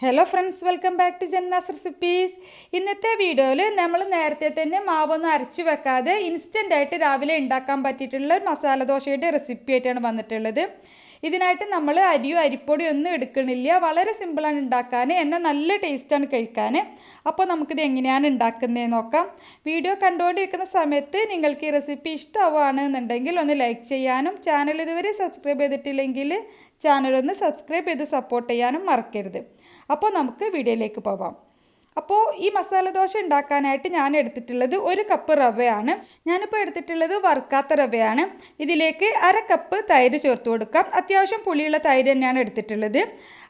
Hello friends welcome back to Janna's recipes ഇന്നത്തെ വീഡിയോയിൽ നമ്മൾ നേരത്തെ തന്നെ മാവൊന്നും അരച്ച് വെക്കാതെ ഇൻസ്റ്റന്റ് ആയിട്ട് രാവിലെ ഉണ്ടാക്കാൻ പറ്റിയിട്ടുള്ള ഒരു മസാല ദോശയുടെ റെസിപ്പി ആയിട്ടാണ് വന്നിട്ടുള്ളത്. ഇതിനായിട്ട് നമ്മൾ അരിയോ അരിപ്പൊടിയോ ഒന്നും എടുക്കണില്ല. വളരെ സിമ്പിളാണ് ഉണ്ടാക്കാൻ എന്നാൽ നല്ല ടേസ്റ്റാണ് കഴിക്കാൻ അപ്പോൾ നമുക്കിത് എങ്ങനെയാണ് ഉണ്ടാക്കുന്നതെന്ന് നോക്കാം. വീഡിയോ കണ്ടുകൊണ്ടിരിക്കുന്ന സമയത്ത് നിങ്ങൾക്ക് ഈ റെസിപ്പി ഇഷ്ടമാവുകയാണെന്നുണ്ടെങ്കിൽ ഒന്ന് ലൈക്ക് ചെയ്യാനും ചാനൽ ഇതുവരെ സബ്സ്ക്രൈബ് ചെയ്തിട്ടില്ലെങ്കിൽ ചാനലൊന്ന് സബ്സ്ക്രൈബ് ചെയ്ത് സപ്പോർട്ട് ചെയ്യാനും മറക്കരുത്. അപ്പോൾ നമുക്ക് വീഡിയോയിലേക്ക് പോവാം. അപ്പോൾ ഈ മസാല ദോശ ഉണ്ടാക്കാനായിട്ട് ഞാൻ എടുത്തിട്ടുള്ളത് ഒരു കപ്പ് റവയാണ്. ഞാനിപ്പോൾ എടുത്തിട്ടുള്ളത് വറുക്കാത്ത റവയാണ്. ഇതിലേക്ക് അര കപ്പ് തൈര് ചേർത്ത് കൊടുക്കാം. അത്യാവശ്യം പുളിയുള്ള തൈര് തന്നെയാണ് എടുത്തിട്ടുള്ളത്.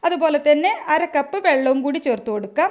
അതുപോലെ തന്നെ അര കപ്പ് വെള്ളവും കൂടി ചേർത്ത് കൊടുക്കാം.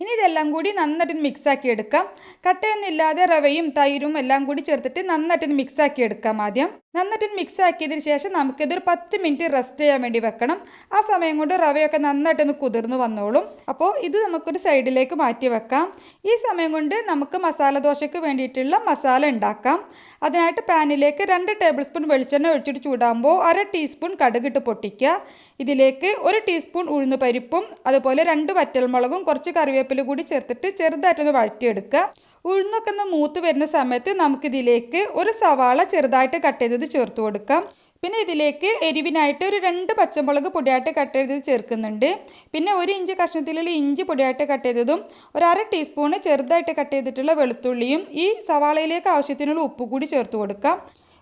ഇനി ഇതെല്ലാം കൂടി നന്നായിട്ട് മിക്സാക്കി എടുക്കാം. കട്ടയൊന്നും ഇല്ലാതെ റവയും തൈരും എല്ലാം കൂടി ചേർത്തിട്ട് നന്നായിട്ട് മിക്സാക്കി എടുക്കാം ആദ്യം. നന്നായിട്ട് മിക്സ് ആക്കിയതിന് ശേഷം നമുക്കിതൊരു പത്ത് മിനിറ്റ് റെസ്റ്റ് ചെയ്യാൻ വേണ്ടി വെക്കണം. ആ സമയം കൊണ്ട് റവയൊക്കെ നന്നായിട്ടൊന്ന് കുതിർന്ന് വന്നോളും. അപ്പോൾ ഇത് നമുക്കൊരു സൈഡിലേക്ക് മാറ്റി വെക്കാം. ഈ സമയം കൊണ്ട് നമുക്ക് മസാല ദോശയ്ക്ക് വേണ്ടിയിട്ടുള്ള മസാല ഉണ്ടാക്കാം. അതിനായിട്ട് പാനിലേക്ക് രണ്ട് ടേബിൾ സ്പൂൺ വെളിച്ചെണ്ണ ഒഴിച്ചിട്ട് ചൂടാകുമ്പോൾ അര ടീസ്പൂൺ കടുകിട്ട് പൊട്ടിക്കുക. ഇതിലേക്ക് ഒരു ടീസ്പൂൺ ഉഴുന്ന് പരിപ്പും അതുപോലെ രണ്ട് വറ്റൽമുളകും കുറച്ച് കറിവേപ്പില കൂടി ചേർത്തിട്ട് ചെറുതായിട്ടൊന്ന് വഴറ്റിയെടുക്കുക. ഉഴുന്നൊക്കെ ഒന്ന് മൂത്ത് വരുന്ന സമയത്ത് നമുക്കിതിലേക്ക് ഒരു സവാള ചെറുതായിട്ട് കട്ട് ചെയ്തത് ചേർത്ത് കൊടുക്കാം. പിന്നെ ഇതിലേക്ക് എരിവിനായിട്ട് ഒരു രണ്ട് പച്ചമുളക് പൊടിയായിട്ട് കട്ട് ചെയ്തത് ചേർക്കുന്നുണ്ട്. പിന്നെ ഒരു ഇഞ്ച് കഷ്ണത്തിലുള്ള ഇഞ്ചി പൊടിയായിട്ട് കട്ട് ചെയ്തതും ഒരു അര ടീസ്പൂണ് ചെറുതായിട്ട് കട്ട് ചെയ്തിട്ടുള്ള വെളുത്തുള്ളിയും ഈ സവാളയിലേക്ക് ആവശ്യത്തിനുള്ള ഉപ്പ് കൂടി ചേർത്ത് കൊടുക്കാം.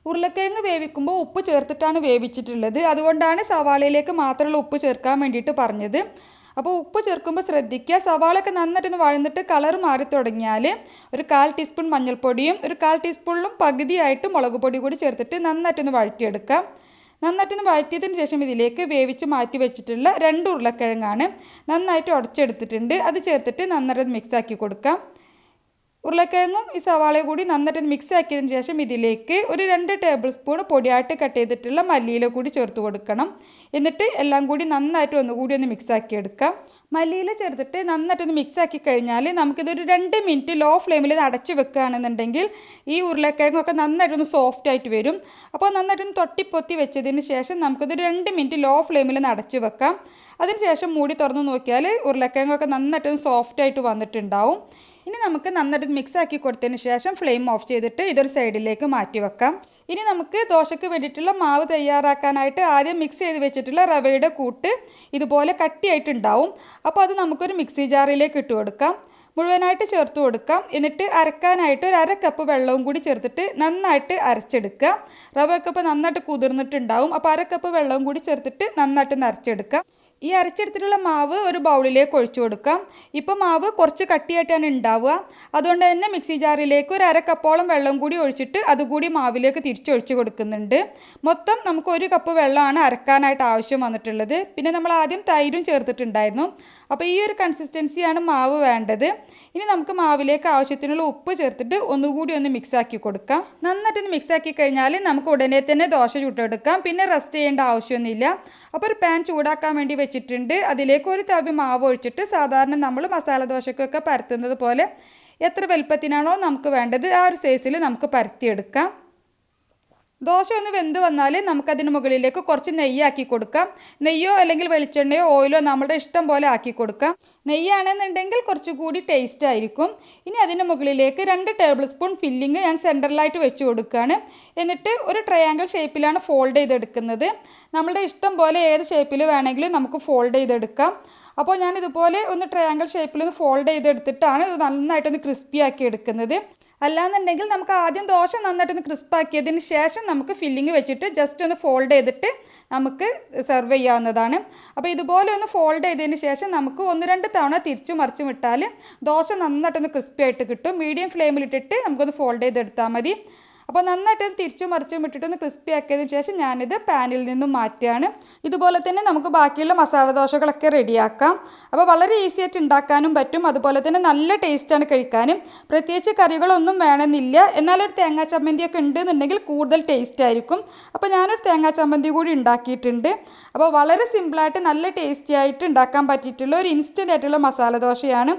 ഉരുളക്കിഴങ്ങ് വേവിക്കുമ്പോൾ ഉപ്പ് ചേർത്തിട്ടാണ് വേവിച്ചിട്ടുള്ളത്. അതുകൊണ്ടാണ് സവാളയിലേക്ക് മാത്രമുള്ള ഉപ്പ് ചേർക്കാൻ വേണ്ടിയിട്ട് പറഞ്ഞത്. അപ്പോൾ ഉപ്പ് ചേർക്കുമ്പോൾ ശ്രദ്ധിക്കുക. സവാളൊക്കെ നന്നായിട്ടൊന്ന് വഴന്നിട്ട് കളർ മാറി തുടങ്ങിയാൽ ഒരു കാൽ ടീസ്പൂൺ മഞ്ഞൾപ്പൊടിയും ഒരു കാൽ ടീസ്പൂണിലും പകുതിയായിട്ട് മുളക് പൊടി കൂടി ചേർത്തിട്ട് നന്നായിട്ടൊന്ന് വഴറ്റിയെടുക്കാം നന്നായിട്ടൊന്ന് വഴറ്റിയതിന് ശേഷം ഇതിലേക്ക് വേവിച്ച് മാറ്റി വെച്ചിട്ടുള്ള രണ്ട് ഉരുളക്കിഴങ്ങാണ് നന്നായിട്ട് ഉടച്ചെടുത്തിട്ടുണ്ട്. അത് ചേർത്തിട്ട് നന്നായിട്ട് മിക്സാക്കി കൊടുക്കാം ഉരുളക്കിഴങ്ങും ഈ സവാളയും കൂടി നന്നായിട്ട് മിക്സ് ആക്കിയതിന് ശേഷം ഇതിലേക്ക് ഒരു രണ്ട് ടേബിൾ സ്പൂൺ പൊടിയായിട്ട് കട്ട് ചെയ്തിട്ടുള്ള മല്ലിയില കൂടി ചേർത്ത് കൊടുക്കണം. എന്നിട്ട് എല്ലാം കൂടി നന്നായിട്ട് ഒന്നുകൂടി ഒന്ന് മിക്സ് ആക്കി എടുക്കാം. മല്ലിയില ചേർത്തിട്ട് നന്നായിട്ടൊന്ന് മിക്സ് ആക്കി കഴിഞ്ഞാൽ നമുക്കിതൊരു രണ്ട് മിനിറ്റ് ലോ ഫ്ലെയിമിൽ അടച്ച് വെക്കുകയാണെന്നുണ്ടെങ്കിൽ ഈ ഉരുളക്കിഴങ്ങൊക്കെ നന്നായിട്ടൊന്ന് സോഫ്റ്റ് ആയിട്ട് വരും. അപ്പോൾ നന്നായിട്ടൊന്ന് തൊട്ടിപ്പൊത്തി വെച്ചതിന് ശേഷം നമുക്കിതൊരു രണ്ട് മിനിറ്റ് ലോ ഫ്ലെയിമിൽ അടച്ച് വെക്കാം. അതിനുശേഷം മൂടി തുറന്ന് നോക്കിയാൽ ഉരുളക്കിഴങ്ങൊക്കെ നന്നായിട്ടൊന്ന് സോഫ്റ്റ് ആയിട്ട് വന്നിട്ടുണ്ടാവും. ഇനി നമുക്ക് നന്നായിട്ട് മിക്സ് ആക്കി കൊടുത്തതിന് ശേഷം ഫ്ലെയിം ഓഫ് ചെയ്തിട്ട് ഇതൊരു സൈഡിലേക്ക് മാറ്റി വെക്കാം. ഇനി നമുക്ക് ദോശയ്ക്ക് വേണ്ടിയിട്ടുള്ള മാവ് തയ്യാറാക്കാനായിട്ട് ആദ്യം മിക്സ് ചെയ്ത് വെച്ചിട്ടുള്ള റവയുടെ കൂട്ട് ഇതുപോലെ കട്ടിയായിട്ടുണ്ടാവും. അപ്പോൾ അത് നമുക്കൊരു മിക്സി ജാറിലേക്ക് ഇട്ട് കൊടുക്കാം. മുഴുവനായിട്ട് ചേർത്ത് കൊടുക്കാം. എന്നിട്ട് അരക്കാനായിട്ട് ഒരു അര കപ്പ് വെള്ളവും കൂടി ചേർത്തിട്ട് നന്നായിട്ട് അരച്ചെടുക്കുക. റവയൊക്കെ ഇപ്പോൾ നന്നായിട്ട് കുതിർന്നിട്ടുണ്ടാവും. അപ്പോൾ അര കപ്പ് വെള്ളവും കൂടി ചേർത്തിട്ട് നന്നായിട്ട് അരച്ചെടുക്കാം. ഈ അരച്ചെടുത്തിട്ടുള്ള മാവ് ഒരു ബൗളിലേക്ക് ഒഴിച്ചു കൊടുക്കാം. ഇപ്പോൾ മാവ് കുറച്ച് കട്ടിയായിട്ടാണ് ഉണ്ടാവുക. അതുകൊണ്ട് തന്നെ മിക്സി ജാറിലേക്ക് ഒരു അര കപ്പോളം വെള്ളം കൂടി ഒഴിച്ചിട്ട് അതുകൂടി മാവിലേക്ക് തിരിച്ചൊഴിച്ച് കൊടുക്കുന്നുണ്ട്. മൊത്തം നമുക്ക് ഒരു കപ്പ് വെള്ളമാണ് അരക്കാനായിട്ട് ആവശ്യം വന്നിട്ടുള്ളത്. പിന്നെ നമ്മൾ ആദ്യം തൈരും ചേർത്തിട്ടുണ്ടായിരുന്നു. അപ്പോൾ ഈ ഒരു കൺസിസ്റ്റൻസിയാണ് മാവ് വേണ്ടത്. ഇനി നമുക്ക് മാവിലേക്ക് ആവശ്യത്തിനുള്ള ഉപ്പ് ചേർത്തിട്ട് ഒന്നുകൂടി ഒന്ന് മിക്സാക്കി കൊടുക്കാം. നന്നായിട്ടൊന്ന് മിക്സാക്കി കഴിഞ്ഞാൽ നമുക്ക് ഉടനെ തന്നെ ദോശ ചുട്ടെടുക്കാം. പിന്നെ റെസ്റ്റ് ചെയ്യേണ്ട ആവശ്യമൊന്നുമില്ല. അപ്പോൾ ഒരു പാൻ ചൂടാക്കാൻ വേണ്ടി വെച്ചിട്ടുണ്ട്. അതിലേക്ക് ഒരു തവി മാവ് ഒഴിച്ചിട്ട് സാധാരണ നമ്മൾ മസാല ദോശക്കൊക്കെ പരത്തുന്നത് പോലെ എത്ര വലുപ്പത്തിനാണോ നമുക്ക് വേണ്ടത് ആ ഒരു സൈസിൽ നമുക്ക് പരത്തിയെടുക്കാം. ദോശ ഒന്ന് വെന്ത് വന്നാൽ നമുക്കതിന് മുകളിലേക്ക് കുറച്ച് നെയ്യാക്കി കൊടുക്കാം. നെയ്യോ അല്ലെങ്കിൽ വെളിച്ചെണ്ണയോ ഓയിലോ നമ്മുടെ ഇഷ്ടം പോലെ ആക്കി കൊടുക്കാം. നെയ്യാണെന്നുണ്ടെങ്കിൽ കുറച്ചുകൂടി ടേസ്റ്റ് ആയിരിക്കും. ഇനി അതിന് മുകളിലേക്ക് രണ്ട് ടേബിൾ സ്പൂൺ ഫില്ലിങ് ഞാൻ സെന്ററിലായിട്ട് വെച്ച് കൊടുക്കുകയാണ് എന്നിട്ട് ഒരു ട്രയാങ്കിൾ ഷേപ്പിലാണ് ഫോൾഡ് ചെയ്തെടുക്കുന്നത്. നമ്മുടെ ഇഷ്ടം പോലെ ഏത് ഷേപ്പിൽ വേണമെങ്കിലും നമുക്ക് ഫോൾഡ് ചെയ്തെടുക്കാം. അപ്പോൾ ഞാൻ ഇതുപോലെ ഒന്ന് ട്രയാങ്കിൾ ഷേപ്പിൽ ഒന്ന് ഫോൾഡ് ചെയ്തെടുത്തിട്ടാണ് ഇത് നന്നായിട്ടൊന്ന് ക്രിസ്പി ആക്കി എടുക്കുന്നത്. അല്ലാന്നുണ്ടെങ്കിൽ നമുക്ക് ആദ്യം ദോശ നന്നായിട്ടൊന്ന് ക്രിസ്പാക്കിയതിന് ശേഷം നമുക്ക് ഫില്ലിങ് വെച്ചിട്ട് ജസ്റ്റ് ഒന്ന് ഫോൾഡ് ചെയ്തിട്ട് നമുക്ക് സെർവ് ചെയ്യാവുന്നതാണ്. അപ്പോൾ ഇതുപോലെ ഒന്ന് ഫോൾഡ് ചെയ്തതിന് ശേഷം നമുക്ക് ഒന്ന് രണ്ട് തവണ തിരിച്ചു മറിച്ചും ഇട്ടാൽ ദോശ നന്നായിട്ടൊന്ന് ക്രിസ്പി ആയിട്ട് കിട്ടും. മീഡിയം ഫ്ലെയിമിലിട്ടിട്ട് നമുക്കൊന്ന് ഫോൾഡ് ചെയ്തെടുത്താൽ മതി. അപ്പോൾ നന്നായിട്ട് തിരിച്ചും മറിച്ചും ഇട്ടിട്ടൊന്ന് ക്രിസ്പി ആക്കിയതിന് ശേഷം ഞാനിത് പാനിൽ നിന്നും മാറ്റുകയാണ്. ഇതുപോലെ തന്നെ നമുക്ക് ബാക്കിയുള്ള മസാല ദോശകളൊക്കെ റെഡിയാക്കാം അപ്പോൾ വളരെ ഈസി ആയിട്ട് ഉണ്ടാക്കാനും പറ്റും. അതുപോലെ തന്നെ നല്ല ടേസ്റ്റാണ് കഴിക്കാനും. പ്രത്യേകിച്ച് കറികളൊന്നും വേണമെന്നില്ല. എന്നാലൊരു തേങ്ങാ ചമ്മന്തിയൊക്കെ ഉണ്ടെന്നുണ്ടെങ്കിൽ കൂടുതൽ ടേസ്റ്റ് ആയിരിക്കും. അപ്പോൾ ഞാനൊരു തേങ്ങാ ചമ്മന്തി കൂടി ഉണ്ടാക്കിയിട്ടുണ്ട്. അപ്പോൾ വളരെ സിമ്പിളായിട്ട് നല്ല ടേസ്റ്റി ആയിട്ട് ഉണ്ടാക്കാൻ പറ്റിയിട്ടുള്ള ഒരു ഇൻസ്റ്റന്റ് ആയിട്ടുള്ള മസാല ദോശയാണ്.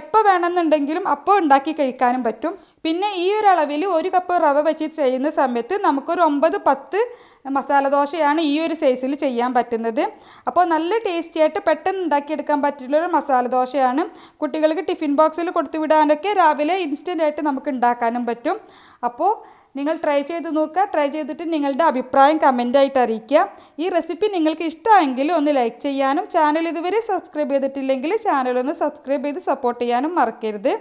എപ്പോൾ വേണമെന്നുണ്ടെങ്കിലും അപ്പോൾ ഉണ്ടാക്കി കഴിക്കാനും പറ്റും. പിന്നെ ഈ ഒരു അളവിൽ ഒരു കപ്പ് റവ വെച്ച് ചെയ്യുന്ന സമയത്ത് നമുക്കൊരു ഒമ്പത് പത്ത് മസാല ദോശയാണ് ഈ ഒരു സൈസിൽ ചെയ്യാൻ പറ്റുന്നത്. അപ്പോൾ നല്ല ടേസ്റ്റി ആയിട്ട് പെട്ടെന്ന് ഉണ്ടാക്കിയെടുക്കാൻ പറ്റിയുള്ളൊരു മസാല ദോശയാണ് കുട്ടികൾക്ക് ടിഫിൻ ബോക്സിൽ കൊടുത്തു വിടാനൊക്കെ രാവിലെ ഇൻസ്റ്റന്റ് ആയിട്ട് നമുക്ക് ഉണ്ടാക്കാനും പറ്റും. അപ്പോൾ നിങ്ങൾ ട്രൈ ചെയ്ത് നോക്കുക. ട്രൈ ചെയ്തിട്ട് നിങ്ങളുടെ അഭിപ്രായം കമന്റായിട്ട് അറിയിക്കുക. ഈ റെസിപ്പി നിങ്ങൾക്ക് ഇഷ്ടമായെങ്കിൽ ഒന്ന് ലൈക്ക് ചെയ്യാനും ചാനൽ ഇതുവരെ സബ്സ്ക്രൈബ് ചെയ്തിട്ടില്ലെങ്കിൽ ചാനൽ ഒന്ന് സബ്സ്ക്രൈബ് ചെയ്ത് സപ്പോർട്ട് ചെയ്യാനും മറക്കരുത്.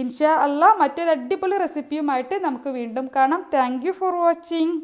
ഇൻഷാ അല്ല മറ്റൊരു അടിപൊളി റെസിപ്പിയുമായിട്ട് നമുക്ക് വീണ്ടും കാണാം. Thank for watching